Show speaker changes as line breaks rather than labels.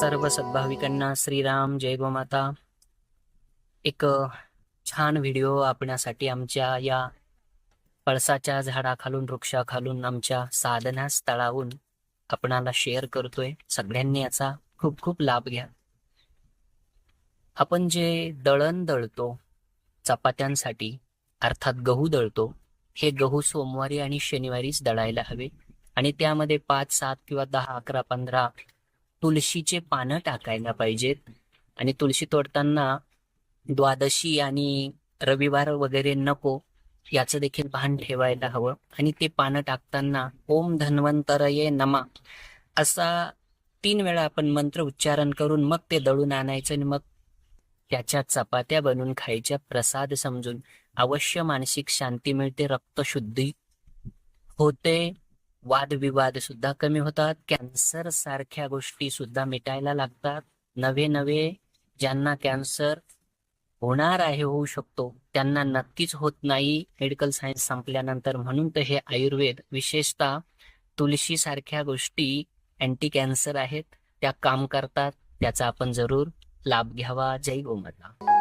सर्व सद्भाविकांना श्रीराम जय गोमाता. एक छान व्हिडिओ आपण्यासाठी आमच्या या पळसाच्या झाडाखालून वृक्षाखालून आमच्या साधना स्थळाहून आपणाला शेअर करतोय. सगळ्यांनी याचा खूप खूप लाभ घ्या. आपण जे दळण दळतो चपात्यांसाठी अर्थात गहू दळतो हे गहू सोमवारी आणि शनिवारीच दळायला हवे. आणि त्यामध्ये पाच सात किंवा दहा अकरा पंधरा तुळशीचे पानं टाकायला पाहिजेत. आणि तुळशी तोडताना द्वादशी आणि रविवार वगैरे नको याचं देखील भान ठेवायला हवं. आणि ते पानं टाकताना ओम धन्वंतरये नमा असा तीन वेळा आपण मंत्र उच्चारण करून मग ते दळून आणायचं आणि मग त्याच्या चपात्या बनवून खायच्या प्रसाद समजून. अवश्य मानसिक शांती मिळते रक्तशुद्धी होते. वादविवाद सुद्धा कमी होतात. कॅन्सर सारख्या गोष्टी सुद्धा मिटायला लागतात. नवे नवे ज्यांना कॅन्सर होणार आहे होऊ शकतो त्यांना नक्कीच होत नाही. मेडिकल सायन्स संपल्यानंतर म्हणून तर हे आयुर्वेद विशेषतः तुलशी सारख्या गोष्टी अँटी कॅन्सर आहेत. त्या काम करतात. त्याचा आपण जरूर लाभ घ्यावा. जय गोमाता.